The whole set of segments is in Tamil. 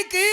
சிவனுக்கு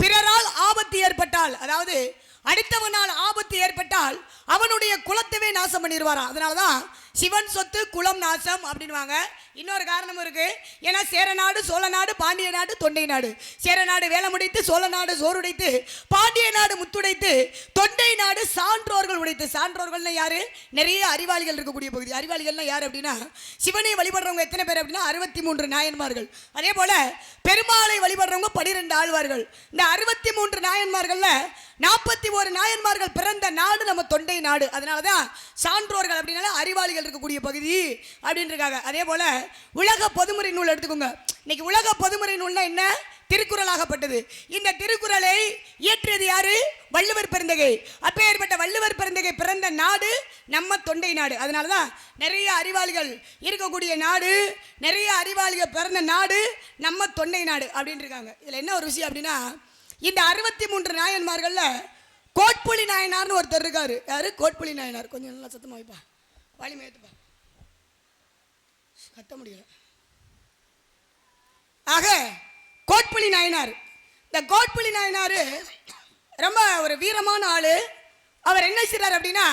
பிறரால் ஆபத்து ஏற்பட்டால் அதாவது அடுத்தவனால் ஆபத்து ஏற்பட்டால் அவனுடைய குலத்தவே நாசம் பண்ணிடுவாராம் அதனாலதான் சிவன் சொத்து குலம் நாசம் அப்படின்வாங்க இன்னொரு காரணமும் இருக்கு. ஏன்னா சேரநாடு சோழ நாடு பாண்டிய நாடு தொண்டை நாடு. சேரநாடு வேலை முடித்து சோழ நாடு சோறுடைத்து பாண்டிய நாடு முத்துடைத்து தொண்டை நாடு சான்றோர்கள் சான்றோர்கள்னா யாரு? நிறைய அறிவாளிகள் இருக்கக்கூடிய பகுதி. அறிவாளிகள்னா யார் அப்படின்னா சிவனை வழிபடுறவங்க எத்தனை பேர் அப்படின்னா அறுபத்தி மூன்று நாயன்மார்கள். அதே போல பெருமாளை வழிபடுறவங்க பனிரெண்டு ஆழ்வார்கள். இந்த அறுபத்தி மூன்று நாயன்மார்கள்ல நாற்பத்தி ஒரு நாயன்மார்கள் பிறந்த நாடு நம்ம தொண்டை நாடு. அதனால தான் சான்றோர்கள் அப்படின்னால அறிவாளிகள் இருக்கக்கூடிய பகுதி அப்படின்ருக்காங்க அதே போல் உலக பொதுமுறை நூல் எடுத்துக்கோங்க. இன்னைக்கு உலக பொதுமுறை நூல்னா என்ன? திருக்குறளாகப்பட்டது. இந்த திருக்குறளை இயற்றியது யாரு? வள்ளுவர் பெருந்தகை. அப்பேற்பட்ட வள்ளுவர் பெருந்தகை பிறந்த நாடு நம்ம தொண்டை நாடு. அதனால தான் நிறைய அறிவாளிகள் இருக்கக்கூடிய நாடு நிறைய அறிவாளிகள் பிறந்த நாடு நம்ம தொண்டை நாடு அப்படின்ட்டு இருக்காங்க இதில் என்ன ஒரு விஷயம் அப்படின்னா இந்த அறுபத்தி மூன்று நாயன்மார்கள்ல கோட்புலி நாயனார்னு ஒருத்தர் இருக்கார். யாரு? கோட்புலி நாயனார். கொஞ்சம் நல்லா சத்தமாக வைப்பா. வலிமை ஏற்றுப்பா கத்த முடியல. ஆக கோட்புலி நாயனார். இந்த கோட்புலி நாயனார் ரொம்ப ஒரு வீரமான ஆள். அவர் என்ன செய்கிறார் அப்படின்னா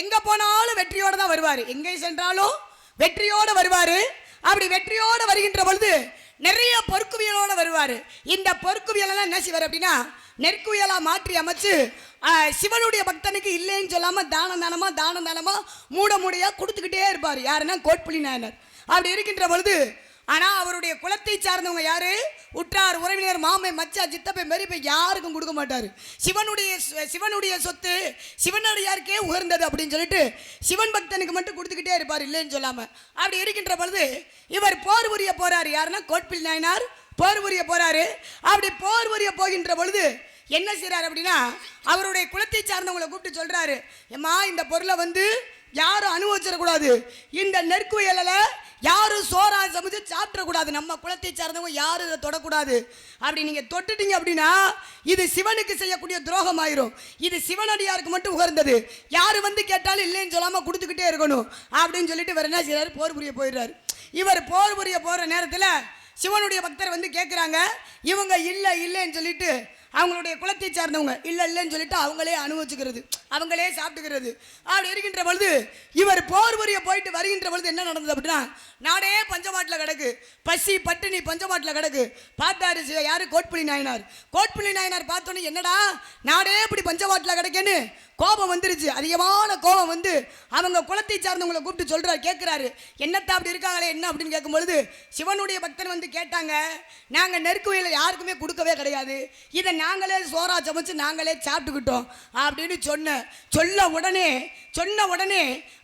எங்கே போனாலும் வெற்றியோட தான் வருவார். எங்கே சென்றாலும் வெற்றியோட வருவார். அப்படி வெற்றியோடு வருகின்ற பொழுது நிறைய பொறுக்குவியலோடு வருவார். இந்த பொறுக்குவியலெல்லாம் என்ன செய்வார் அப்படின்னா நெற்குயலாக மாற்றி அமைச்சு சிவனுடைய பக்தனுக்கு இல்லைன்னு சொல்லாமல் தானம் தானமாக தானம் தானமாக மூட மூடையாக கொடுத்துக்கிட்டே இருப்பார். யாருன்னா கோட்புலி நாயனர் அப்படி இருக்கின்ற பொழுது ஆனால் அவருடைய குலத்தை சார்ந்தவங்க யாரு? உற்றார் உறவினர் மாமை மச்சா சித்தப்பை மெரிப்பை யாருக்கும் கொடுக்க மாட்டார். சிவனுடைய சொ- சிவனுடைய சொத்து சிவனடியாருக்கே உகர்ந்தது அப்படின்னு சொல்லிட்டு சிவன் பக்தனுக்கு மட்டும் கொடுத்துக்கிட்டே இருப்பார் இல்லைன்னு சொல்லாமல் அப்படி இருக்கின்ற பொழுது இவர் போர் புரிய போகிறார் யாருன்னா கோட்பில் நாயனார் போர் புரிய போகிறாரு அப்படி போர் புரிய போகின்ற பொழுது என்ன செய்கிறார் அப்படின்னா அவருடைய குலத்தை சார்ந்தவங்களை கூப்பிட்டு சொல்கிறாரு ஏம்மா இந்த பொருளை வந்து யாரும் அனுபவிச்சிடக்கூடாது. இந்த நெற்குயலில் யாரும் சோறா சமைச்சு சாப்பிடக்கூடாது. நம்ம குலத்தை சார்ந்தவங்க யாரும் இதை தொடக்கூடாது. அப்படி நீங்கள் தொட்டுட்டீங்க அப்படின்னா இது சிவனுக்கு செய்யக்கூடிய துரோகம் ஆயிரும் இது சிவனடியாருக்கு மட்டும் உகர்ந்தது யார் வந்து கேட்டாலும் இல்லைன்னு சொல்லாமல் கொடுத்துக்கிட்டே இருக்கணும். அப்படின்னு சொல்லிட்டு இவர் என்ன செய்றாரு? போர் புரிய போயிடுறாரு. இவர் போர் புரிய போகிற நேரத்தில் சிவனுடைய பக்தர் வந்து கேட்குறாங்க இவங்க இல்லை இல்லைன்னு சொல்லிட்டு அவங்களுடைய குலத்தை சார்ந்தவங்க. இல்லை இல்லைன்னு சொல்லிட்டு அவங்களே அனுபவிச்சுக்கிறது. அவங்களே சாப்பிட்டுக்கிறது. அப்படி இருக்கின்ற பொழுது இவர் போர் புரிய போயிட்டு வருகின்ற பொழுது என்ன நடந்தது அப்படின்னா நாடே பஞ்சமாட்டில் கிடக்கு. பசி பட்டினி பஞ்சமாட்டில் கிடக்கு. பார்த்தாரு யார் யாரு? கோட்புலி நாயனார். கோட்புலி நாயனார் பார்த்தோன்னே என்னடா நாடே இப்படி பஞ்சமாட்டில் கிடக்கேன்னு கோபம் வந்துருச்சு. அதிகமான கோபம் வந்து அவங்க குலத்தை சார்ந்தவங்களை கூப்பிட்டு சொல்கிறார் கேட்குறாரு என்னத்தா அப்படி இருக்காங்களே என்ன அப்படின்னு கேட்கும்பொழுது சிவனுடைய பக்தன் வந்து கேட்டாங்க நாங்கள் நெருக்குவையில் யாருக்குமே கொடுக்கவே கிடையாது. இதை நாங்களே சோறா சமைச்சு நாங்களே சாப்பிட்டுக்கிட்டோம் அப்படின்னு சொன்ன சொல்ல உடனே சொன்ன உடனே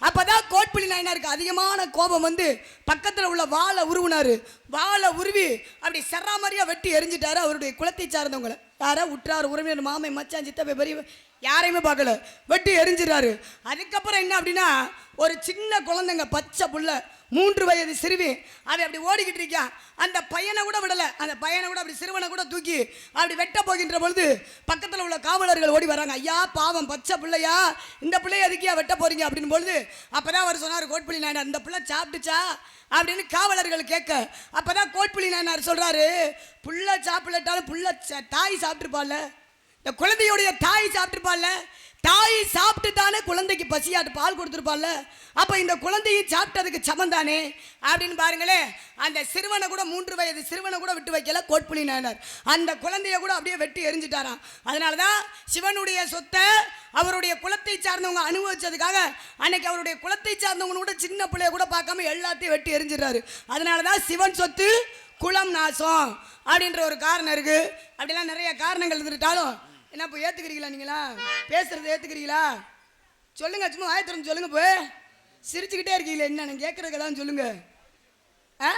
அப்பதான் கோட்புலி நாயனாருக்கு அதிகமான கோபம் வந்து பக்கத்தில் உள்ள வாழை உருவினார். வாழை உருவி அப்படி சராமரியாக வெட்டி எரிஞ்சிட்டாரு அவருடைய குலத்தை சார்ந்தவங்களை. யாரா உற்றார் உறவினர் மாமை மச்சான் சித்தப்பை பெரிய யாரையுமே பார்க்கல. வெட்டி எரிஞ்சிடறாரு. அதுக்கப்புறம் என்ன அப்படின்னா ஒரு சின்ன குழந்தைங்க பச்சை புள்ள மூன்று வயது சிறுவி அவன் அப்படி ஓடிக்கிட்டு இருக்கான் அந்த பையனை கூட விடலை. அந்த பையனை கூட அப்படி சிறுவனை கூட தூக்கி அப்படி வெட்ட போகின்ற பொழுது பக்கத்தில் உள்ள காவலர்கள் ஓடி வராங்க. ஐயா பாவம் பச்சை பிள்ளையா இந்த பிள்ளைய எதுக்கியா வெட்ட போறீங்க அப்படின்னு பொழுது அப்போ தான் அவர் சொன்னார் கோட்புலி நாயனார் இந்த பிள்ளை சாப்பிட்டுச்சா? அப்படின்னு காவலர்கள் கேட்க அப்பதான் கோட்புலி நாயனார் சொல்கிறாரு புள்ள சாப்பிடட்டாலும் புள்ள ச- தாய் சாப்பிட்டுருப்பாள்ல. இந்த குழந்தையுடைய தாய் சாப்பிட்டுருப்பாள்ல? தாய் சாப்பிட்டு தானே குழந்தைக்கு பசியாட்டு பால் கொடுத்துருப்பாள்ல? அப்போ இந்த குழந்தையை சாப்பிட்டதுக்கு சமம் தானே அப்படின்னு பாருங்களேன் அந்த சிறுவனை கூட மூன்று வயது சிறுவனை கூட விட்டு வைக்கல கோட்புலி நாயனர் அந்த குழந்தைய கூட அப்படியே வெட்டி எரிஞ்சிட்டாராம். அதனால தான் சிவனுடைய சொத்தை அவருடைய குலத்தை சார்ந்தவங்க அனுபவிச்சதுக்காக அன்னைக்கு அவருடைய குலத்தை சார்ந்தவங்க கூட சின்ன பிள்ளைய கூட பார்க்காம எல்லாத்தையும் வெட்டி எரிஞ்சிடுறாரு. அதனால தான் சிவன் சொத்து குலம் நாசம் அப்படின்ற ஒரு காரணம் இருக்குது அப்படிலாம் நிறைய காரணங்கள் இருந்துட்டாலும் என்ன இப்போ ஏத்துக்கிறீங்களா நீங்களா? பேசுறது ஏத்துக்கிறீங்களா? சொல்லுங்க சும்மா வாயை திறந்து சொல்லுங்க இப்போ. சிரிச்சுக்கிட்டே இருக்கீங்களே என்ன நான் கேட்கறதுக்கு தான் சொல்லுங்க. ஆ?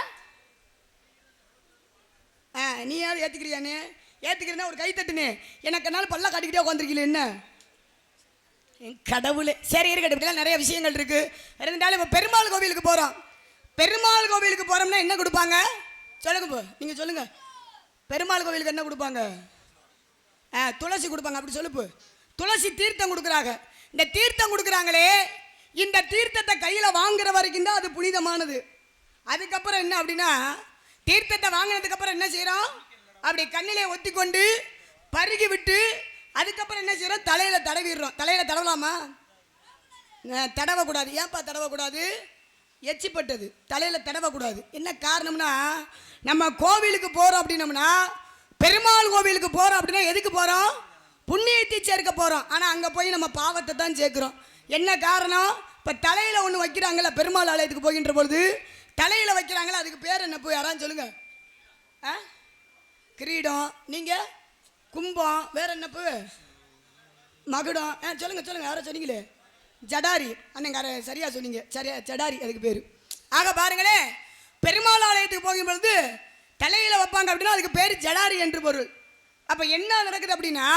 ஆ நீ யாரும் ஏத்துக்கிறியானே ஏத்துக்கிறேன்னா ஒரு கை தட்டுனே எனக்கு நாள் பல்ல காட்டிக்கிட்டே உட்காந்துருக்கீங்களே என்ன? என் கடவுளே. சரி இருக்கட்டும் இப்படிலாம் நிறைய விஷயங்கள் இருக்கு. இருந்தாலும் இப்போ பெருமாள் கோவிலுக்கு போகிறோம் பெருமாள் கோவிலுக்கு போகிறோம்னா என்ன கொடுப்பாங்க? சொல்லுங்க போ நீங்கள் சொல்லுங்க. பெருமாள் கோவிலுக்கு என்ன கொடுப்பாங்க? துளசி கொடுப்பாங்க அப்படி சொல்லுப்பு. துளசி தீர்த்தம் கொடுக்குறாங்க. இந்த தீர்த்தம் கொடுக்குறாங்களே இந்த தீர்த்தத்தை கையில் வாங்குற வரைக்கும் தான் அது புனிதமானது. அதுக்கப்புறம் என்ன அப்படின்னா தீர்த்தத்தை வாங்கினதுக்கப்புறம் என்ன செய்கிறோம் அப்படி கண்ணிலே ஒத்தி கொண்டு பருகி விட்டு அதுக்கப்புறம் என்ன செய்கிறோம் தலையில் தடவிடுறோம். தலையில் தடவலாமா? தடவக்கூடாது. ஏன்ப்பா தடவக்கூடாது? எச்சிப்பட்டது. தலையில் தடவக்கூடாது. என்ன காரணம்னா நம்ம கோவிலுக்கு போகிறோம் அப்படின்னம்னா பெருமாள் கோவிலுக்கு போகிறோம் அப்படின்னா எதுக்கு போகிறோம் புண்ணியத்தை சேர்க்க போகிறோம் ஆனால் அங்கே போய் நம்ம பாவத்தை தான் சேர்க்குறோம். என்ன காரணம்? இப்போ தலையில் ஒன்று வைக்கிறாங்கல்ல பெருமாள் ஆலயத்துக்கு போகின்ற பொழுது தலையில் வைக்கிறாங்களா அதுக்கு பேர் என்ன? போய் யாராவது சொல்லுங்கள் ஆ? கிரீடம் நீங்கள் கும்பம் வேற என்ன பூ? மகுடம். ஆ சொல்லுங்க சொல்லுங்க. யாரோ சொன்னீங்களே. ஜடாரி. அண்ணங்கார சரியா சொன்னீங்க. சரியா ஜடாரி அதுக்கு பேர். ஆக பாருங்களேன் பெருமாள் ஆலயத்துக்கு போகும் பொழுது தலையில வைப்பாங்க அப்படின்னா அதுக்கு பேர் ஜடாரி என்று பொருள். அப்போ என்ன நடக்குது அப்படின்னா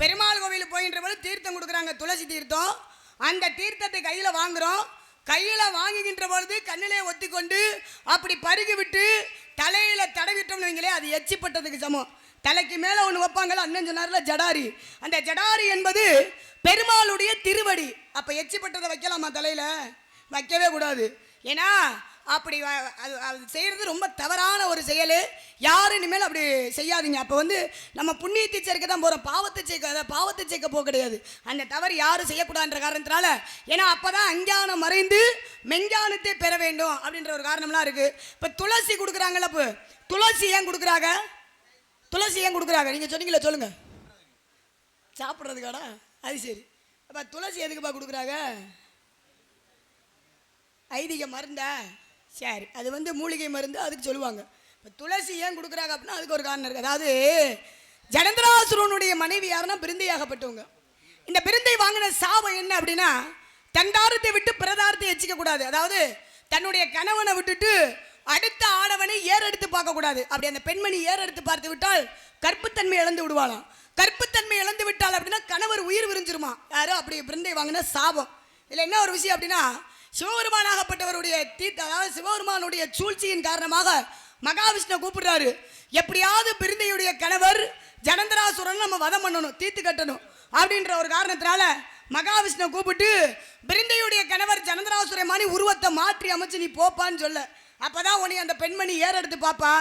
பெருமாள் கோவிலுக்கு போயின்ற போது தீர்த்தம் கொடுக்குறாங்க துளசி தீர்த்தம். அந்த தீர்த்தத்தை கையில் வாங்குகிறோம் கையில் வாங்குகின்ற பொழுது கண்ணிலே ஒத்தி கொண்டு அப்படி பருகி விட்டு தலையில் தடவிட்டோம்னு வைங்களே அது எச்சிப்பட்டதுக்கு சமம். தலைக்கு மேலே ஒன்று வைப்பாங்கல்ல அண்ணன் சொன்னார்ல ஜடாரி. அந்த ஜடாரி என்பது பெருமாளுடைய திருவடி. அப்போ எச்சிப்பட்டதை வைக்கலாமா தலையில்? வைக்கவே கூடாது. ஏன்னா அப்படி அது அது செய்கிறது ரொம்ப தவறான ஒரு செயல். யாரும் இனிமேல் அப்படி செய்யாதீங்க. அப்போ வந்து நம்ம புண்ணியத்தை சேர்க்க தான் போகிறோம் பாவத்தை சேர்க்க பாவத்தை சேர்க்க போக கிடையாது. அந்த தவறு யாரும் செய்யக்கூடாதுன்ற காரணத்தினால ஏன்னா அப்போ தான் அஞ்ஞானம் மறைந்து மெஞ்ஞானத்தை பெற வேண்டும் அப்படின்ற ஒரு காரணம்லாம் இருக்குது இப்போ துளசி கொடுக்குறாங்கல்ல இப்போ துளசி ஏன் கொடுக்குறாங்க? துளசி ஏன் கொடுக்குறாங்க? நீங்கள் சொன்னீங்களே சொல்லுங்கள் சாப்பிட்றதுக்காடா? அது சரி. அப்போ துளசி எதுக்குப்பா கொடுக்குறாங்க? ஐதீக மருந்தா? சரி அது வந்து மூலிகை மருந்து அதுக்கு சொல்லுவாங்க. இப்போ துளசி ஏன் கொடுக்குறாங்க அப்படின்னா அதுக்கு ஒரு காரணம் இருக்குது அதாவது ஜனந்தராசுரனுடைய மனைவி யாருன்னா பிருந்தையாகப்பட்டவங்க. இந்த பிருந்தை வாங்கின சாபம் என்ன அப்படின்னா தண்டாரத்தை விட்டு பிரதாரத்தை எச்சிக்க கூடாது. அதாவது தன்னுடைய கணவனை விட்டுட்டு அடுத்த ஆடவனை ஏறெடுத்து பார்க்கக்கூடாது அப்படி அந்த பெண்மணி ஏறெடுத்து பார்த்து விட்டால் கற்புத்தன்மை இழந்து விடுவாளாம். கற்புத்தன்மை இழந்து விட்டால் அப்படின்னா கணவர் உயிர் விரிஞ்சிருமா? யாரோ அப்படி பிருந்தை வாங்கின சாபம். இதில் என்ன ஒரு விஷயம் அப்படின்னா சிவபெருமானாகப்பட்டவருடைய தீர்த்த அதாவது சிவபெருமானுடைய சூழ்ச்சியின் காரணமாக மகாவிஷ்ணு கூப்பிடுறாரு. எப்படியாவது பிருந்தையுடைய கணவர் ஜனந்தராசுரன் நம்ம வதம் பண்ணணும் தீர்த்து கட்டணும் அப்படின்ற ஒரு காரணத்தினால மகாவிஷ்ணு கூப்பிட்டு பிருந்தையுடைய கணவர் ஜனந்தராசுரமானி உருவத்தை மாற்றி அமைச்சு நீ போப்பான்னு சொல்ல. அப்பதான் உன்னை அந்த பெண்மணி ஏறெடுத்து பார்ப்பா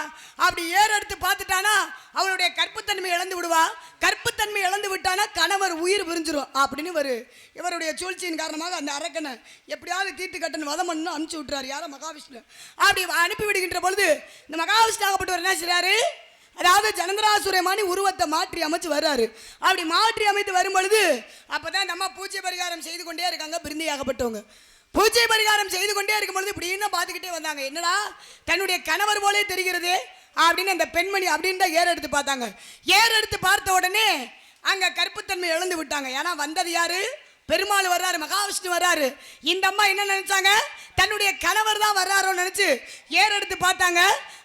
அப்படி ஏற எடுத்து பார்த்துட்டானா அவளுடைய கற்புத்தன்மை இழந்து விடுவா. கற்புத்தன்மை இழந்து விட்டானா கணவர் உயிர் விரிஞ்சிரும் அப்படின்னு ஒரு இவருடைய சூழ்ச்சியின் காரணமாக அந்த அரக்கனை எப்படியாவது தீர்த்து கட்டணும் வதம் பண்ணணும் அனுப்பிச்சு விட்டுறாரு. யாரோ மகாவிஷ்ணு. அப்படி அனுப்பி விடுகின்ற பொழுது இந்த மகாவிஷ்ணு ஆகப்பட்டவர் என்ன செய்கிறாரு அதாவது ஜனந்தராசுரமானி உருவத்தை மாற்றி அமைச்சு வர்றாரு. அப்படி மாற்றி அமைத்து வரும் பொழுது அப்பதான் நம்ம பூஜை பரிகாரம் செய்து கொண்டே இருக்காங்க பிரிந்தியாகப்பட்டவங்க. பூஜை பரிகாரம் செய்து கொண்டே இருக்கும் பொழுது இப்படின்னு பார்த்துக்கிட்டே வந்தாங்க. என்னடா? தன்னுடைய கணவர் போலே தெரிகிறது அப்படின்னு அந்த பெண்மணி அப்படின்னு தான் எடுத்து பார்த்தாங்க. ஏர் எடுத்து பார்த்த உடனே அங்கே கற்புத்தன்மை இழந்து விட்டாங்க. ஏன்னா வந்தது யாரு? பெருமாள் வர்றாரு மகாவிஷ்ணு வர்றாரு. இந்த அம்மா என்ன நினைச்சாங்க? தன்னுடைய கணவர் தான் வர்றாரோன்னு நினைச்சு ஏர் எடுத்து பார்த்தாங்க.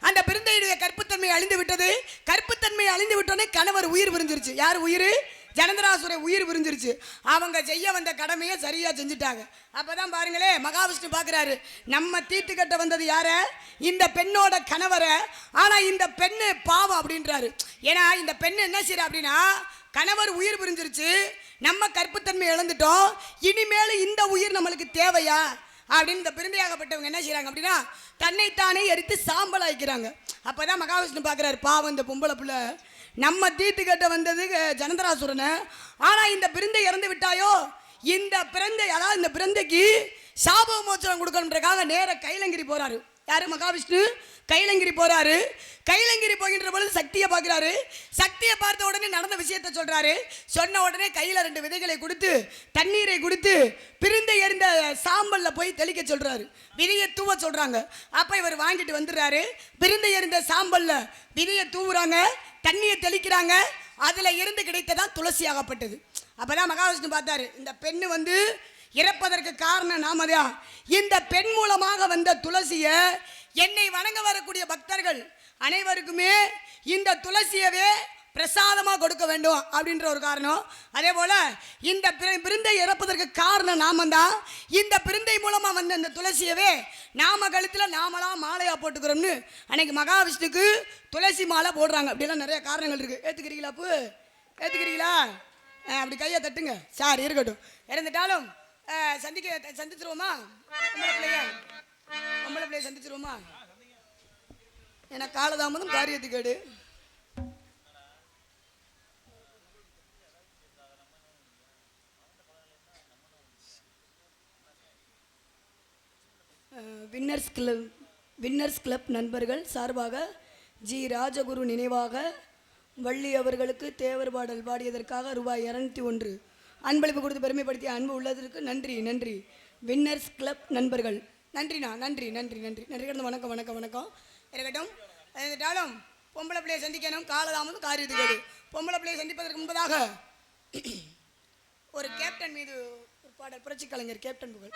அந்த பிறந்தையுடைய கற்புத்தன்மை அழிந்து விட்டது. கற்புத்தன்மை அழிந்து விட்டோன்னே கணவர் உயிர் விரிஞ்சிருச்சு. யார் உயிர்? ஜனந்தராசுரை உயிர் விரிஞ்சிருச்சு. அவங்க செய்ய வந்த கடமையை சரியாக செஞ்சுட்டாங்க. அப்பதான் பாருங்களே மகாவிஷ்ணு பார்க்குறாரு நம்ம தீட்டு கட்ட வந்தது யார? இந்த பெண்ணோட கணவரை. ஆனால் இந்த பெண்ணு பாவம் அப்படின்றாரு. ஏன்னா இந்த பெண்ணு என்ன செய்யற அப்படின்னா கணவர் உயிர் பிரிஞ்சிருச்சு நம்ம கற்புத்தன்மை இழந்துட்டோம் இனிமேல் இந்த உயிர் நம்மளுக்கு தேவையா? அப்படின்னு இந்த பெருமையாகப்பட்டவங்க என்ன செய்கிறாங்க அப்படின்னா தன்னைத்தானே எரித்து சாம்பல் ஆயிக்கிறாங்க அப்பதான் மகாவிஷ்ணு பார்க்குறாரு பாவம் இந்த பொம்பளை பிள்ளை. நம்ம தீட்டு கட்ட வந்தது ஜனந்தராசுரனை. ஆனால் இந்த பிறந்தை இறந்து விட்டாயோ? இந்த பிறந்தை அதாவது இந்த பிறந்தைக்கு சாப மோச்சனம் கொடுக்கணுன்றக்காக நேர கைலங்கிரி போறாரு. யாரு மகாவிஷ்ணு? கைலங்கிரி போறாரு. கைலங்கிரி போகின்ற பொழுது சக்தியை பார்க்குறாரு. சக்தியை பார்த்த உடனே நடந்த விஷயத்த சொல்றாரு. சொன்ன உடனே கையில ரெண்டு விதைகளை கொடுத்து தண்ணீரை கொடுத்து பிரிந்த எறிந்த சாம்பல்ல போய் தெளிக்க சொல்றாரு. விதையை தூவ சொல்றாங்க. அப்ப இவர் வாங்கிட்டு வந்துடுறாரு. பிரிந்த எறிந்த சாம்பல்ல விதையை தூவுறாங்க தண்ணியை தெளிக்கிறாங்க. அதுல இருந்து கிடைத்ததான் துளசி ஆகப்பட்டது. அப்பதான் மகாவிஷ்ணு பார்த்தாரு இந்த பெண்ணு வந்து இறப்பதற்கு காரணம் நாம தான் இந்த பெண் மூலமாக வந்த துளசிய என்னை வணங்க வரக்கூடிய பக்தர்கள் அனைவருக்குமே இந்த துளசியவே பிரசாதமாக கொடுக்க வேண்டும் அப்படின்ற ஒரு காரணம். அதே போல் இந்த பிருந்தை இறப்பதற்கு காரணம் நாம தான் இந்த பிருந்தை மூலமாக வந்த இந்த துளசியவே நாம கழுத்தில் நாமலாம் மாலையாக போட்டுக்கிறோம்னு அன்னைக்கு மகாவிஷ்ணுக்கு துளசி மாலை போடுறாங்க. அப்படிலாம் நிறைய காரணங்கள் இருக்குது ஏற்றுக்கிறீங்களா அப்பு ஏற்றுக்கிறீங்களா அப்படி கையை தட்டுங்க. சார் இருக்கட்டும். இறந்துட்டாலும் சந்திக்க சந்திச்சிருவோமா? பொம்பளை பிள்ளைய? சந்திச்சிருவோமா? ஏன்னா காலதாமதம் காரியத்துக்கேடு வின்னர்ஸ் கிளப் வின்னர்ஸ் கிளப் நண்பர்கள் சார்பாக ஜி ராஜகுரு நினைவாக வள்ளி அவர்களுக்கு தேவர் பாடல் பாடியதற்காக ரூபாய் இரநூத்தி ஒன்று அன்பளிப்பு கொடுத்து பெருமைப்படுத்திய அன்பு உள்ளதற்கு நன்றி நன்றி. வின்னர்ஸ் கிளப் நண்பர்கள். நன்றிண்ணா நன்றி நன்றி நன்றி. நன்றி கடந்த வணக்கம் வணக்கம் வணக்கம். இருக்கட்டும். இருந்தாலும் பொம்பளை பிள்ளையை சந்திக்கணும். காலதாமதம் காரியது கேடு. பொம்பளை பிள்ளையை சந்திப்பதற்கு முன்பதாக ஒரு கேப்டன் மீது ஒரு பாடல் புரட்சி கலைஞர் கேப்டன் புகழ்.